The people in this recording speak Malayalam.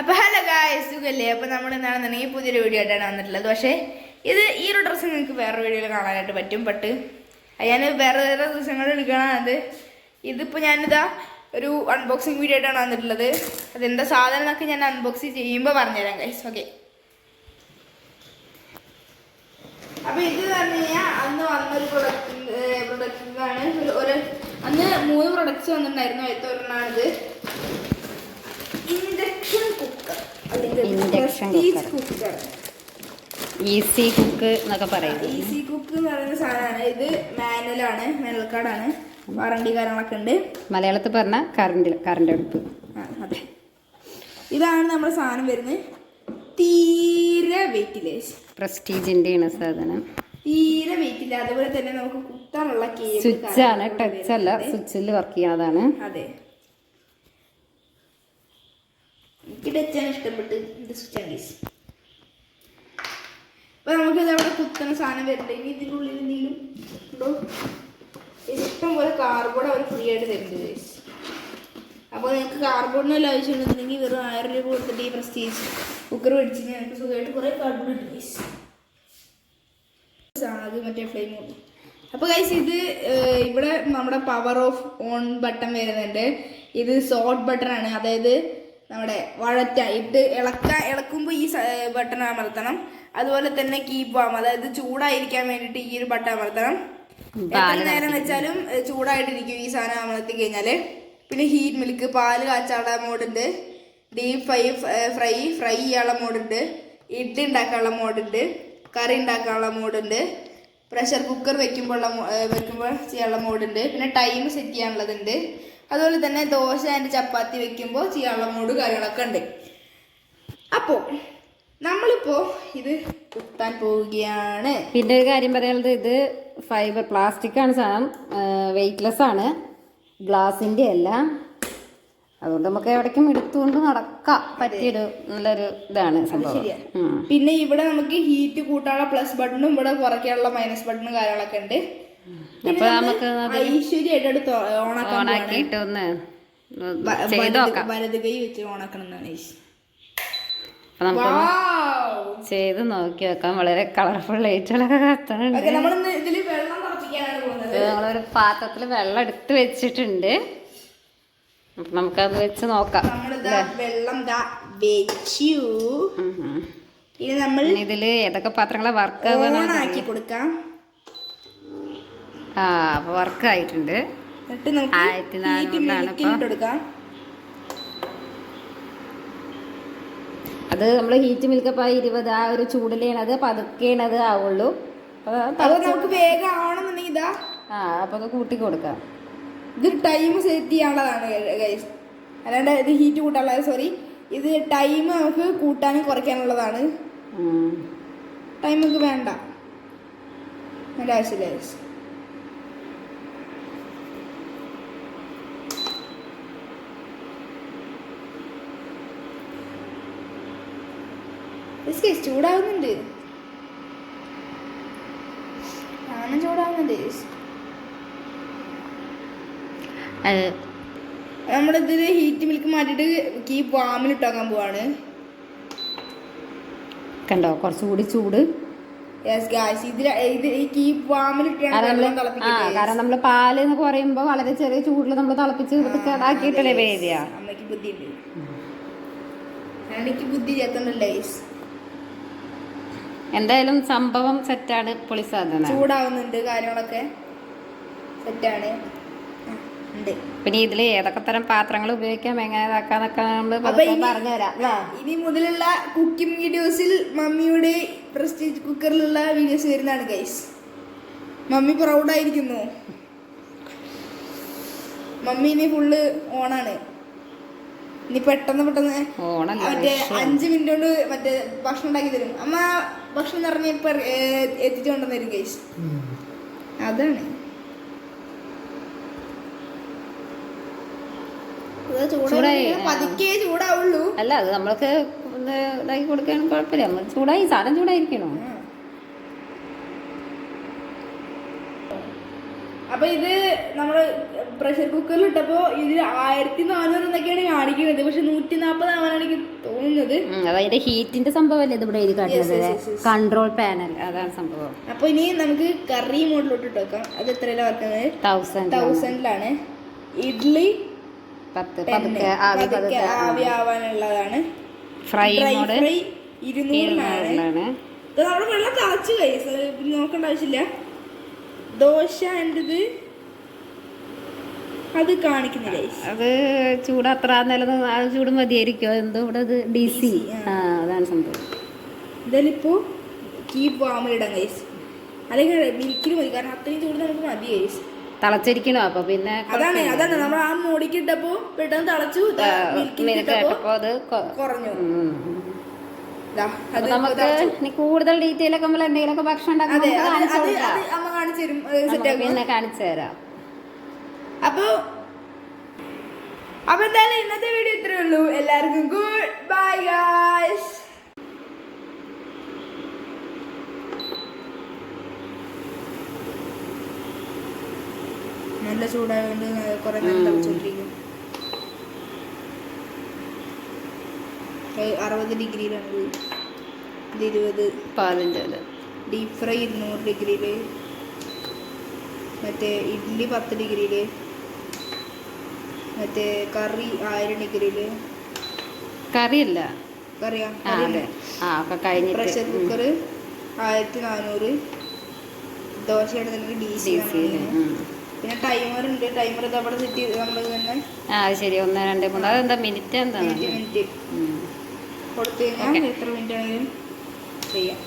അപ്പൊ ഹലോ ഗായ്സ് സുഖല്ലേ? അപ്പൊ നമ്മൾ എന്താണെന്നുണ്ടെങ്കിൽ പുതിയൊരു വീഡിയോ ആയിട്ടാണ് വന്നിട്ടുള്ളത്. പക്ഷേ ഇത് ഈ ഒരു ഡ്രസ്സ് നിങ്ങൾക്ക് വേറെ വീഡിയോയിൽ കാണാനായിട്ട് പറ്റും. ബട്ട് ഞാൻ വേറെ വേറെ ദിവസങ്ങൾ എടുക്കണത് ഇതിപ്പോൾ ഞാനിതാ ഒരു അൺബോക്സിങ് വീഡിയോ ആയിട്ടാണ് വന്നിട്ടുള്ളത്. അതെന്താ സാധനം എന്നൊക്കെ ഞാൻ അൺബോക്സ് ചെയ്യുമ്പോൾ പറഞ്ഞുതരാം ഗൈസ് ഓക്കെ അപ്പൊ ഇത് പറഞ്ഞു കഴിഞ്ഞാൽ അന്ന് വന്നൊരു പ്രൊഡക്റ്റ് പ്രൊഡക്റ്റാണ് ഒരു ഒരു അന്ന് മൂന്ന് പ്രൊഡക്റ്റ്സ് വന്നിട്ടുണ്ടായിരുന്നു. ഏറ്റവും ഒരെണ്ണമാണിത് induction Induction cooker easy cook എന്നൊക്കെ പറയും. ഈസി കുക്ക് എന്ന് പറയുന്ന സാധനമാണ്. ഇത് മാനുവലാണ് മാനുവൽ കാർഡാണ് വാറണ്ടി കാര്യങ്ങളൊക്കെ ഉണ്ട്. മലയാളത്തിൽ പറഞ്ഞ കറണ്ട് കറണ്ട് അടുപ്പ്. അതെ. ഇതാണ് നമ്മുടെ സാധനം വരുന്നത്. തീരെ വെയിറ്റിലേസ് പ്രസ്റ്റീജിന്റെ ആണ് സാധനം. തീരെ വെയിറ്റ് ഇല്ല. അതുപോലെ തന്നെ നമുക്ക് കുത്താനുള്ള സ്വിച്ച് ആണ്. ടച്ച് അല്ല. സ്വിച്ചിൽ വർക്ക് ചെയ്യാതാണ്. അതെ. ടച്ചാണ് ഇഷ്ടപ്പെട്ട് ഇത് സ്വിച്ച് ഗീസ് അപ്പൊ നമുക്ക് ഇത് അവിടെ കുത്തണ സാധനം വരണ്ട ഇനി ഇതിന്റെ ഉള്ളിൽ എന്തെങ്കിലും ഉണ്ടോ? ഇഷ്ടം പോലെ കാർബോർഡ് അവർ ഫ്രീ ആയിട്ട് തരുന്നുണ്ട് അപ്പോൾ നിങ്ങൾക്ക് കാർബോർഡിനെല്ലാം ആവശ്യമുണ്ടെന്നുണ്ടെങ്കിൽ വെറും ആയിരം രൂപ കൊടുത്തിട്ട് ഈ പ്രസ്റ്റീജ് കുക്കർ മേടിച്ച് ഞങ്ങൾക്ക് സുഖമായിട്ട് കുറേ കാർബോർഡ് കിട്ടും അത് മറ്റേ ഫ്ലെയിം അപ്പോൾ ഗൈസ് ഇത് ഇവിടെ നമ്മുടെ പവർ ഓഫ് ഓൺ ബട്ടൺ വരുന്നുണ്ട്. ഇത് സോട്ട് ബട്ടൺ ആണ്. അതായത് നമ്മുടെ വഴറ്റ ഇട്ട് ഇളക്ക ഇളക്കുമ്പോൾ ഈ ബട്ടൺ അമർത്തണം. അതുപോലെ തന്നെ കീപ്പ് ആം അതായത് ചൂടായിരിക്കാൻ വേണ്ടിയിട്ട് ഈ ഒരു ബട്ടൺ അമർത്തണം. എത്ര നേരം വെച്ചാലും ചൂടായിട്ടിരിക്കും ഈ സാധനം അമർത്തി കഴിഞ്ഞാൽ പിന്നെ ഹീറ്റ് മിൽക്ക് പാൽ കാച്ചാനുള്ള മോഡുണ്ട് ഡീപ് ഫ്രൈ ഫ്രൈ ഫ്രൈ ചെയ്യാനുള്ള മോഡുണ്ട് ഇഡ്ഡി ഉണ്ടാക്കാനുള്ള മോഡുണ്ട് കറി ഉണ്ടാക്കാനുള്ള മോഡുണ്ട് പ്രഷർ കുക്കർ വെക്കുമ്പോൾ വെക്കുമ്പോൾ ചെയ്യാനുള്ള മോഡുണ്ട്. പിന്നെ ടൈം സെറ്റ് ചെയ്യാനുള്ളതുണ്ട്. അതുപോലെ തന്നെ ദോശ ആൻഡ് ചപ്പാത്തി വെക്കുമ്പോൾ ചെയ്യാനുള്ള മോഡ് കാര്യങ്ങളൊക്കെ ഉണ്ട്. അപ്പോൾ നമ്മളിപ്പോൾ ഇത് കുത്താൻ പോവുകയാണ്. പിന്നെ ഒരു കാര്യം പറയാനുള്ളത് ഇത് ഫൈബർ പ്ലാസ്റ്റിക് ആണ് സാധനം. വെയിറ്റ്ലെസ് ആണ്. ഗ്ലാസിന്റെ അല്ല. അതുകൊണ്ട് നമുക്ക് എവിടേക്കും എടുത്തുകൊണ്ട് നടക്കാം. പറ്റിയൊരു നല്ലൊരു ഇതാണ് സംഭവം. പിന്നെ ഇവിടെ നമുക്ക് ഹീറ്റ് കൂട്ടാനുള്ള പ്ലസ് ബട്ടണും ഇവിടെ കുറയ്ക്കാനുള്ള മൈനസ് ബട്ടണും കാര്യങ്ങളൊക്കെ ഉണ്ട്. അപ്പൊ നമുക്ക് ഐശ്വര്യമായിട്ട് ഓണാക്കിയിട്ട് ഒന്ന് വലത് കൈ വെച്ച് ഓണാക്കണം എന്നാണ് ഈശ്. അപ്പൊ നമുക്ക്! ചെയ്ത് നോക്കി വെക്കാം. വളരെ കളർഫുൾ ലൈറ്റുകളൊക്കെ കത്തണുണ്ട് നമ്മളൊരു പാത്രത്തിൽ വെള്ളം എടുത്ത് വെച്ചിട്ടുണ്ട്. അപ്പൊ നമുക്കത് വെച്ച് നോക്കാം. വെള്ളം വെച്ചു. ഇനി നമ്മൾ ഏതൊക്കെ പാത്രങ്ങളെ വർക്ക് ആക്കി കൊടുക്കാം. ആ അപ്പൊ വർക്ക് ആയിട്ടുണ്ട്. ആയിരത്തി നാനൂറിലാണ് അത് നമ്മൾ ഹീറ്റ് മിൽക്കപ്പ് ആയി ഇരുപത് ആ ഒരു ചൂടിലേണത് പതുക്കേണത് ആവുള്ളൂ. അപ്പൊ അത് നമുക്ക് വേഗം ആവണമെന്നുണ്ടെങ്കിൽ ഇതാ. ആ അപ്പൊ അത് കൂട്ടി കൊടുക്കാം. ഇത് ടൈം സെറ്റ് ചെയ്യാനുള്ളതാണ് ഗൈസ് അല്ലാണ്ട് ഇത് ഹീറ്റ് കൂട്ടാനുള്ള സോറി ഇത് ടൈം നമുക്ക് കൂട്ടാനും കുറയ്ക്കാനുള്ളതാണ്. ടൈം നമുക്ക് വേണ്ട. നല്ല ആവശ്യമില്ല ഗൈസ് ചൂടാവുന്നുണ്ട്. ഞാനും ചൂടാവുന്നുണ്ട്. നമ്മളിതിൽ ഹീറ്റ് മിൽക്ക് മാറ്റിട്ട് കീ വാമിൽ ഇട്ടാക്കാൻ പോവാണ്. കണ്ടോ? കുറച്ചുകൂടി ചൂട്. കാരണം നമ്മൾ പാൽ എന്ന് പറയുമ്പോ വളരെ ചെറിയ ചൂടിൽ നമ്മൾ തിളപ്പിച്ച് കേടാക്കിയിട്ടല്ലേ വേദിയ അമ്മയ്ക്ക് ബുദ്ധിയുണ്ട്. എനിക്ക് ബുദ്ധി ചേർത്തണ്ടല്ലേ എന്തായാലും സംഭവം സെറ്റാണ് പൊളി സാധനം. ചൂടാവുന്നുണ്ട് കാര്യങ്ങളൊക്കെ സെറ്റാണ് ഉണ്ട്. പിന്നെ ഇതിൽ ഏതൊക്കെ തരം പാത്രങ്ങൾ ഉപയോഗിക്കാം എങ്ങനെ ഇതാക്കാന്നൊക്കെ ഇനി- പറഞ്ഞുതരാം? ഇനി മുതലുള്ള കുക്കിംഗ് വീഡിയോസിൽ മമ്മിയുടെ പ്രസ്റ്റീജ് കുക്കറിലുള്ള വീഡിയോസ് വരുന്നതാണ് ഗൈസ് മമ്മി പ്രൗഡായിരിക്കുന്നു മമ്മി ഇനി ഫുള്ള് ഓണാണ്. ഇനി പെട്ടെന്ന് പെട്ടെന്ന് മറ്റേ അഞ്ച് മിനിറ്റ് കൊണ്ട് മറ്റേ ഭക്ഷണം ഉണ്ടാക്കി തരും. അമ്മ ഭക്ഷണം നിറഞ്ഞ ഇപ്പൊ എത്തിച്ചു തരും ഗൈസ് അതാണ് ഇത് ചൂടായി ചൂടായി, ഇങ്ങനെ പതുക്കെ ചൂടാവുള്ളൂ. അല്ല അത് നമ്മൾക്ക് ഇതാക്കി കൊടുക്കാൻ കുഴപ്പമില്ല. നമ്മൾ ചൂടായി സാധനം ചൂടായിരിക്കണോ? അപ്പൊ ഇത് നമ്മൾ പ്രഷർ കുക്കറിൽ ഇട്ടപ്പോ ഇതിൽ ആയിരത്തി നാനൂറ് എന്നൊക്കെയാണ് കാണിക്കുന്നത്. പക്ഷെ നൂറ്റി നാപ്പത് ആവാനാണ് എനിക്ക് തോന്നുന്നത് അതായത് ഹീറ്റിന്റെ സംഭവമല്ലേ ഇവിടെ ഇത് കാട്ടുന്നത്. കൺട്രോൾ പാനൽ അതാണ് സംഭവം. അപ്പൊ ഇനി നമുക്ക് കറി മോഡിലോട്ട് ഇട്ട് വെക്കാം. അത് എത്രയല്ല വർക്കുന്നത് തൗസൻഡ് തൗസൻഡിലാണ് ഇഡ്ലി പത്ത് ടെന്ന്. പതുക്കെ ആവി പതുക്കെ ആവി ആവാനുള്ളതാണ് ഫ്രൈ ഇരുന്നൂറിനാണ്. ഇത് വെള്ളം തിളച്ച് നോക്കേണ്ട ആവശ്യമില്ല. ദോശ എന്റെത് അത് കാണിക്കുന്നില്ല. അത് ചൂട് അത്ര ആ ചൂട് മതിയായിരിക്കും. എന്തോ ഇവിടെ അത് ഡി സി ആ. അതാണ് സംഭവം. ഇതിലിപ്പോ കീപ് വാമിലിടാം കൈസ് അല്ലെങ്കിൽ മിൽക്കിൽ മതി. കാരണം അത്രയും ചൂട് നമുക്ക് മതി കൈസ് തിളച്ചിരിക്കണോ. അപ്പൊ പിന്നെ അതാണ് അതാണ്. നമ്മൾ ആ മൂടിക്ക് ഇട്ടപ്പോ പെട്ടെന്ന് തിളച്ചു കേട്ടപ്പോ അത് കുറഞ്ഞു. നമുക്ക് ഇനി കൂടുതൽ ഡീറ്റെയിൽ ഒക്കെ നമ്മൾ എന്തെങ്കിലുമൊക്കെ ഭക്ഷണം ആക്കും പിന്നെ കാണിച്ചു തരാം. അപ്പൊ അപ്പൊ എന്തായാലും ഇന്നത്തെ വീഡിയോ ഇത്രേ ഉള്ളൂ. എല്ലാവർക്കും ഗുഡ് ബൈ ഗായ്സ് നല്ല ചൂടായതുകൊണ്ട് കുറെ നേരം തിളച്ചോണ്ടിരിക്കും. അറുപത് ഡിഗ്രിയിലാണ് ഇത് ഇരുപത്. പാലിന്റെ ഇത് ഡീപ് ഫ്രൈ ഇരുന്നൂറ് ഡിഗ്രിയിൽ മറ്റേ ഇഡ്ഡലി പത്ത് ഡിഗ്രിയിൽ മറ്റേ കറി ആയിരം ഡിഗ്രിയിൽ കറിയല്ല? കറിയാ? പ്രഷർ കുക്കർ ആയിരത്തി നാനൂറ് ദോശ എടുത്തിട്ടുണ്ടെങ്കിൽ ഡി സി പിന്നെ ടൈമർ ഉണ്ട്. ടൈമർ ഇത് അവിടെ സെറ്റ് ചെയ്ത് നമ്മൾ തന്നെ. ആ ശരി. ഒന്ന് രണ്ട് മൂന്ന്. അതെന്താ? മിനിറ്റ് എന്താ? മിനിറ്റ്. കൊടുത്തു കഴിഞ്ഞാൽ എത്ര മിനിറ്റ് ആണെങ്കിലും ചെയ്യാം.